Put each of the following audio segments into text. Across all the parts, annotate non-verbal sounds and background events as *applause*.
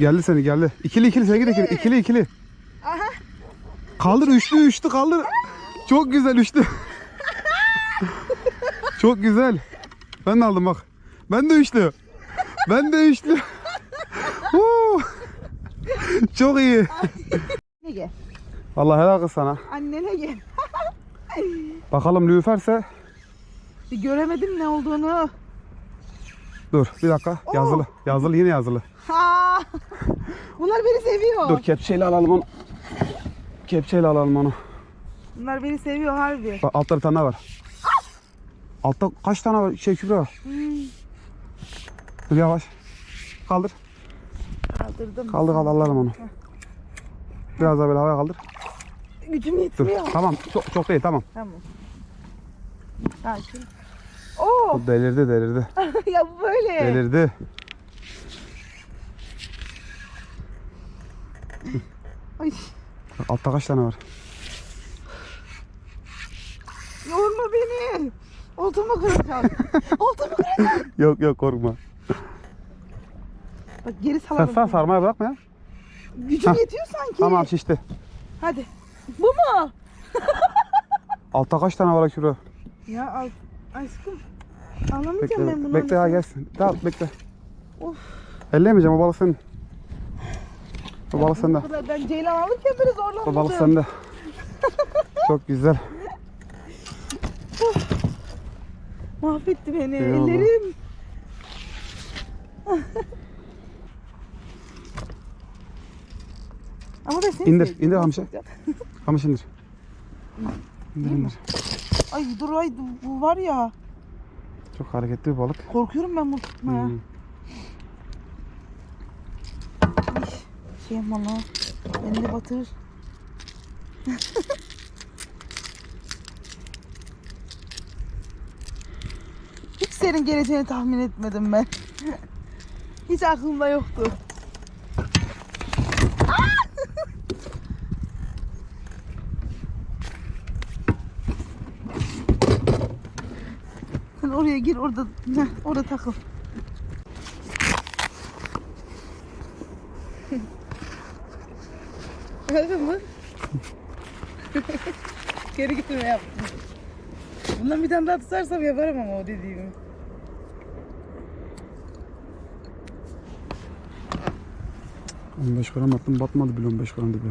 Geldi seni geldi. İkili ikili sen git ikili. İkili ikili. Aha. Kaldır üçlü üçlü kaldır. Çok güzel üçlü. Çok güzel. Ben de aldım bak. Ben de üçlü. Ben de üçlü. Çok iyi. Ne gel? Allah helal kız sana. Annene gel. Bakalım lüferse. Bir göremedim ne olduğunu. Dur bir dakika. Yazılı. Yazılı yine yazılı. Ha. Bunlar beni seviyor. Dur kepçeyle alalım onu. Kepçeyle alalım onu. Bunlar beni seviyor harbi. Bak altta bir tane var. Altta kaç tane var? Şey kübra var. Hmm, Dur yavaş. Kaldır. kaldırdım. Kaldır kaldır alalım onu. Biraz daha böyle havaya kaldır. Gücüm Dur. yetmiyor. Tamam. Çok, çok değil tamam. Tamam. Sakin. Oo. O delirdi delirdi. *laughs* ya bu böyle. Delirdi. *laughs* Ay. Bak, Altta kaç tane var? Yorma beni. Oltamı kıracağım. *laughs* Oltamı kıracağım. Yok yok korkma. Bak geri Sen salalım. sağ sarmaya bırakma ya. Gücüm Hah. yetiyor sanki. Tamam şişti. Hadi. Bu mu? Altta kaç tane var Kübra? Ya al. Aşkım. Alamayacağım Bekle, ben bunu. bekle ya gelsin. Tamam bekle. Of. Elleyemeyeceğim o balık senin. O balık sende. Ben ceylan alırken böyle zorlandım. O balık sende. *laughs* Çok güzel. Mahvetti beni. Eyvallah. Ellerim. *laughs* Ama ben seni İndir, indir olacak? Kamış indir. İndir indir. Ay dur ay bu var ya. Çok hareketli bir balık. Korkuyorum ben bunu tutmaya. Hmm. Şey lan. Beni de batırır. *laughs* Hiç senin geleceğini tahmin etmedim ben. *laughs* Hiç aklımda yoktu. Sen oraya gir orada heh, orada takıl. Gördün mü? Geri gitme yaptım. Bundan bir tane daha tutarsam yaparım ama o dediğimi. Hmm. 15 gram attım batmadı bile 15 gram dibe.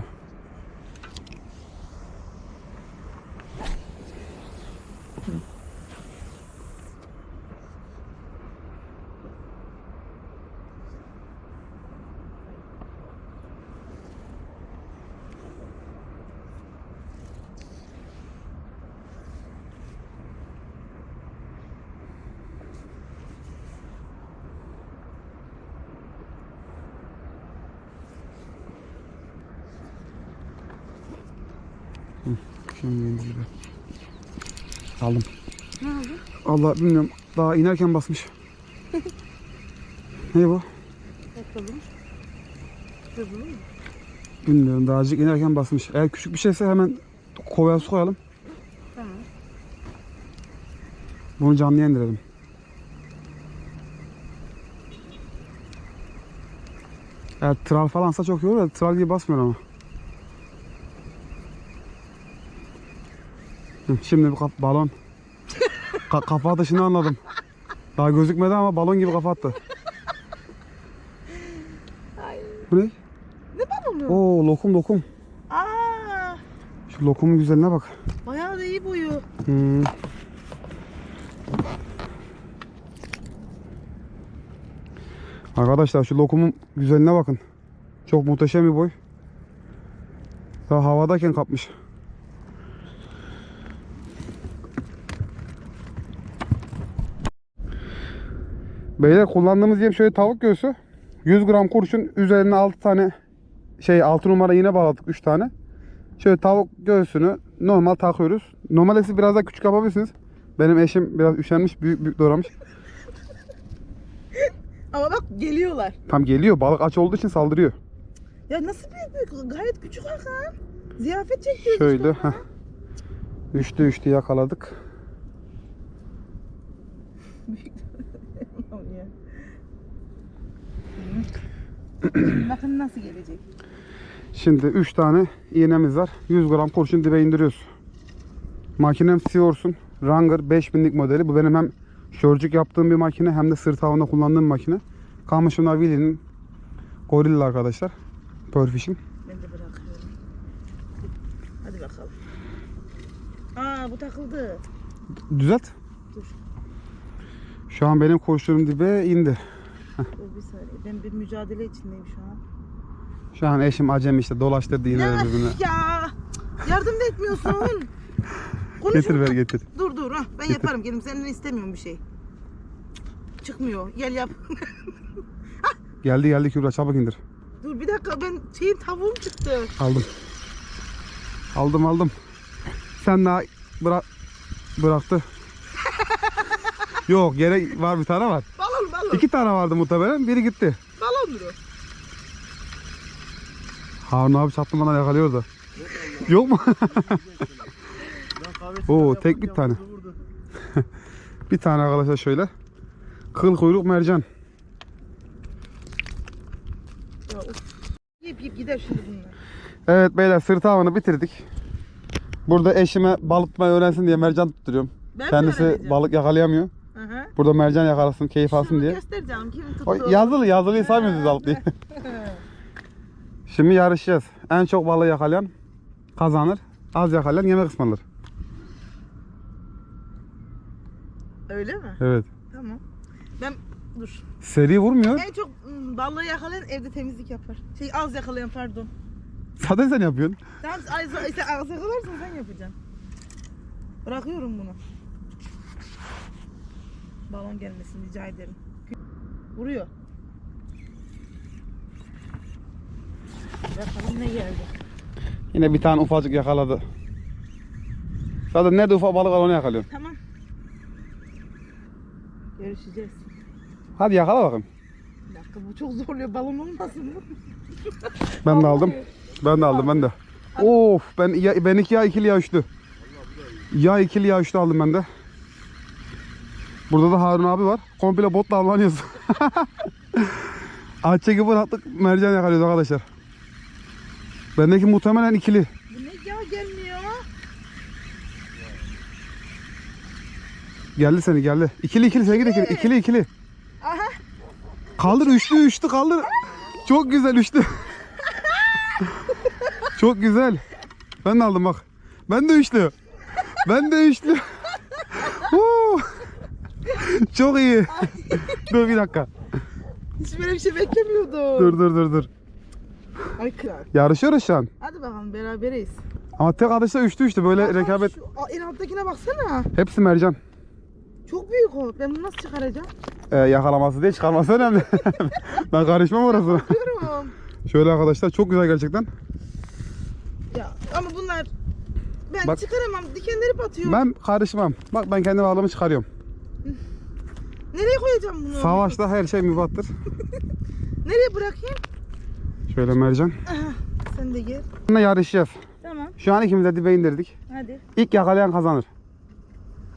Şimdi dibe. Aldım. Ne oldu? Allah bilmiyorum daha inerken basmış. *laughs* ne bu? Bakalım. Kızım. Bilmiyorum daha azıcık inerken basmış. Eğer küçük bir şeyse hemen kovaya su koyalım. Tamam. Bunu canlıya indirelim. Eğer tral falansa çok iyi olur da tral gibi basmıyor ama. Şimdi bu kap- balon. Ka kafa atışını anladım. Daha gözükmedi ama balon gibi kafa attı. Ay. Bu ne? Ne balonu? Oo lokum lokum. Aa, Şu lokumun güzelliğine bak. bayağı da iyi boyu. Hmm. Arkadaşlar şu lokumun güzelliğine bakın. Çok muhteşem bir boy. Daha havadayken kapmış. Beyler kullandığımız yem şöyle tavuk göğsü. 100 gram kurşun üzerine 6 tane şey 6 numara iğne bağladık 3 tane. Şöyle tavuk göğsünü normal takıyoruz. Normalde siz biraz daha küçük yapabilirsiniz. Benim eşim biraz üşenmiş, büyük büyük doğramış. *laughs* Ama bak geliyorlar. Tam geliyor, balık aç olduğu için saldırıyor. Ya nasıl büyük büyük? Gayet küçük Hakan. Ziyafet çekiyoruz Şöyle, heh. Üçlü üçlü yakaladık. Büyük. *laughs* Aman ya. Bakın nasıl gelecek. Şimdi 3 tane iğnemiz var. 100 gram kurşun dibe indiriyoruz. Makinem Seaworth'un Ranger 5000'lik modeli. Bu benim hem şörcük yaptığım bir makine hem de sırt havında kullandığım makine. Kamışımda Willie'nin Gorilla arkadaşlar. Fish'in. Ben de bırakıyorum. Hadi bakalım. Aa bu takıldı. Düzelt. Dur. Şu an benim kurşunum dibe indi. Dur bir saniye. Ben bir mücadele içindeyim şu an. Şu an eşim acemi işte dolaştırdı iğneleri Ya, birbirine. ya yardım da etmiyorsun. *laughs* Konuş Getir ver getir. Dur dur ha ben yaparım kendim senden istemiyorum bir şey. Çıkmıyor. Gel yap. *laughs* Geldi geldi Kübra çabuk indir. dur bir dakika ben şeyin tavuğum çıktı. Aldım. Aldım aldım. Sen daha bırak bıraktı. *laughs* Yok gerek var bir tane var. Balon. *laughs* İki tane vardı muhtemelen. Biri gitti. Balondur o. Harun abi çatlamadan yakalıyor da. Yok mu? *laughs* Oo tek bir tane. *laughs* bir tane arkadaşlar şöyle. Kıl kuyruk mercan. Ya. Yiyip yiyip gider şimdi bunlar. Evet beyler sırt avını bitirdik. Burada eşime balık tutmayı öğrensin diye mercan tutturuyorum. Ben Kendisi balık yakalayamıyor. Burada mercan yakalasın, keyif alsın diye. göstereceğim kimin tuttu. O yazılı, yazılıyı saymıyoruz balık diye. Şimdi yarışacağız. En çok balığı yakalayan kazanır. Az yakalayan yemek ısmarlar. Öyle mi? Evet. Tamam. Ben dur. Seri vurmuyor. En çok ım, balığı yakalayan evde temizlik yapar. Şey az yakalayan pardon. Zaten sen yapıyorsun. Tamam az, işte az yakalarsan sen yapacaksın. Bırakıyorum bunu. Balon gelmesin rica ederim. Vuruyor. Bakalım ne geldi. Yine bir tane ufacık yakaladı. Zaten nerede ufak balık var onu yakalıyorsun. Tamam. Görüşeceğiz. Hadi yakala bakayım. Bir dakika bu çok zorluyor balon olmasın mı? *laughs* Ben de aldım. Ben de aldım ben de. Of ben ya, ben iki ya ikili ya üçlü. Ya ikili ya üçlü aldım ben de. Burada da Harun abi var. Komple botla avlanıyoruz. Ağaçça gibi attık mercan yakalıyoruz arkadaşlar. Bendeki muhtemelen ikili. Bu ne ya gelmiyor. Geldi seni geldi. İkili ikili sevgi de ikili. İkili ikili. Aha. Kaldır üçlü üçlü kaldır. Çok güzel üçlü. *laughs* Çok güzel. Ben de aldım bak. Ben de üçlü. Ben de üçlü. *laughs* Çok iyi. *laughs* dur bir dakika. Hiç böyle bir şey beklemiyordum. Dur dur dur dur. Ay kral. Yarışıyoruz şu an. Hadi bakalım beraberiz. Ama tek atışta üçlü üçlü böyle Aha, rekabet. Şu, en alttakine baksana. Hepsi mercan. Çok büyük o. Ben bunu nasıl çıkaracağım? Ee, yakalaması değil çıkarması önemli. *laughs* ben karışmam orasına. Bakıyorum. Şöyle arkadaşlar çok güzel gerçekten. ya ama bunlar ben Bak. çıkaramam. Dikenleri batıyor. Ben karışmam. Bak ben kendi bağlamı çıkarıyorum. Nereye koyacağım bunu? Savaşta her şey mübahtır. *laughs* Nereye bırakayım? Şöyle mercan. Aha, sen de gel. Bununla yarışacağız. Tamam. Şu an ikimiz de dibe indirdik. Hadi. İlk yakalayan kazanır.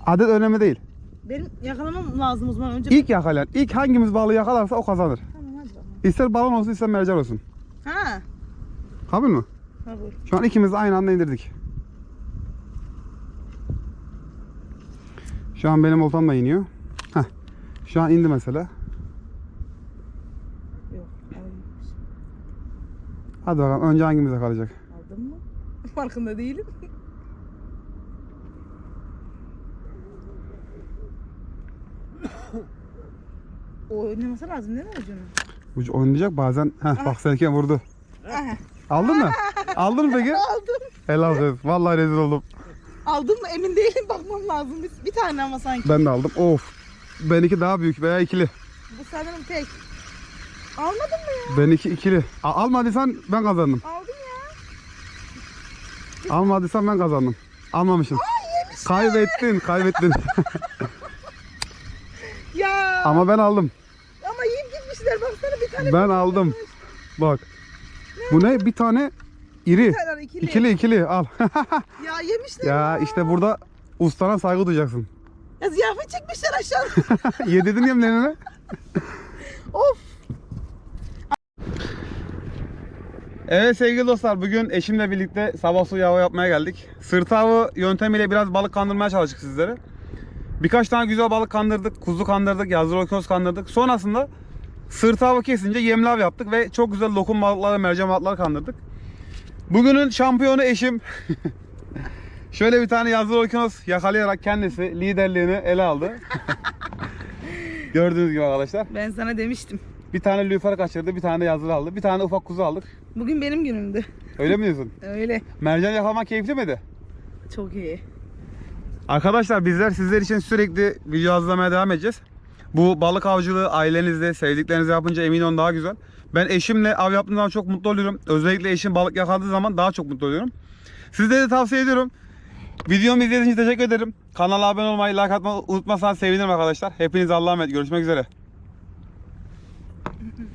Adet önemli değil. Benim yakalamam lazım o zaman önce. İlk yakalayan, ilk hangimiz balığı yakalarsa o kazanır. Tamam hadi bakalım. İster balon olsun ister mercan olsun. Ha. Kabul mü? Buyur. Şu an ikimiz de aynı anda indirdik. Şu an benim oltam da iniyor. Şu an indi mesela. Yok. Hadi bakalım önce hangimiz yakalayacak? Aldın mı? *laughs* Farkında değilim. o oynaması lazım değil mi ucunu? Bu oynayacak bazen. Heh, bak Serkan vurdu. Aha. Aldın mı? Aldın mı peki? *laughs* Aldım. Helal olsun. Vallahi rezil oldum. Aldın mı emin değilim bakmam lazım. Bir, bir tane ama sanki. Ben de aldım. Of. Benimki daha büyük veya ikili. Bu sanırım tek. Almadın mı ya? Benimki ikili. A- almadıysan ben kazandım. Aldın ya. Almadıysan ben kazandım. Almamışım. Kaybettin, kaybettin. *laughs* Ya. Ama ben aldım. Ama yiyip gitmişler. Baksana bir tane. Ben aldım. Bak. Bu ne? Bir tane iri. Bir tane ikili. İkili ikili al. *laughs* Ya yemişler ya işte burada ustana saygı duyacaksın. Ya ziyafet çekmişler aşağıda. *laughs* Yedirdin yemlerini. of. Evet sevgili dostlar bugün eşimle birlikte sabah suyu hava yapmaya geldik. Sırt avı yöntemiyle biraz balık kandırmaya çalıştık sizlere. Birkaç tane güzel balık kandırdık. Kuzu kandırdık, yazılı okyanus kandırdık. Sonrasında sırt avı kesince yemli av yaptık ve çok güzel lokum balıkları, mercan balıkları kandırdık. Bugünün şampiyonu eşim. *laughs* Şöyle bir tane yazılı okyanus yakalayarak kendisi liderliğini ele aldı. *laughs* Gördüğünüz gibi arkadaşlar. Ben sana demiştim. Bir tane lüfer kaçırdı, bir tane de yazılı aldı. Bir tane ufak kuzu aldık. Bugün benim günümdü. Öyle mi diyorsun? Öyle. Mercan yakalamak keyifli miydi? Çok iyi. Arkadaşlar bizler sizler için sürekli video hazırlamaya devam edeceğiz. Bu balık avcılığı ailenizle, sevdiklerinizle yapınca emin olun daha güzel. Ben eşimle av yaptığım zaman çok mutlu oluyorum. Özellikle eşim balık yakaladığı zaman daha çok mutlu oluyorum. Sizlere de tavsiye ediyorum. Videomu izlediğiniz için teşekkür ederim. Kanala abone olmayı, like atmayı unutmazsanız sevinirim arkadaşlar. Hepiniz Allah'a emanet. Görüşmek üzere. *laughs*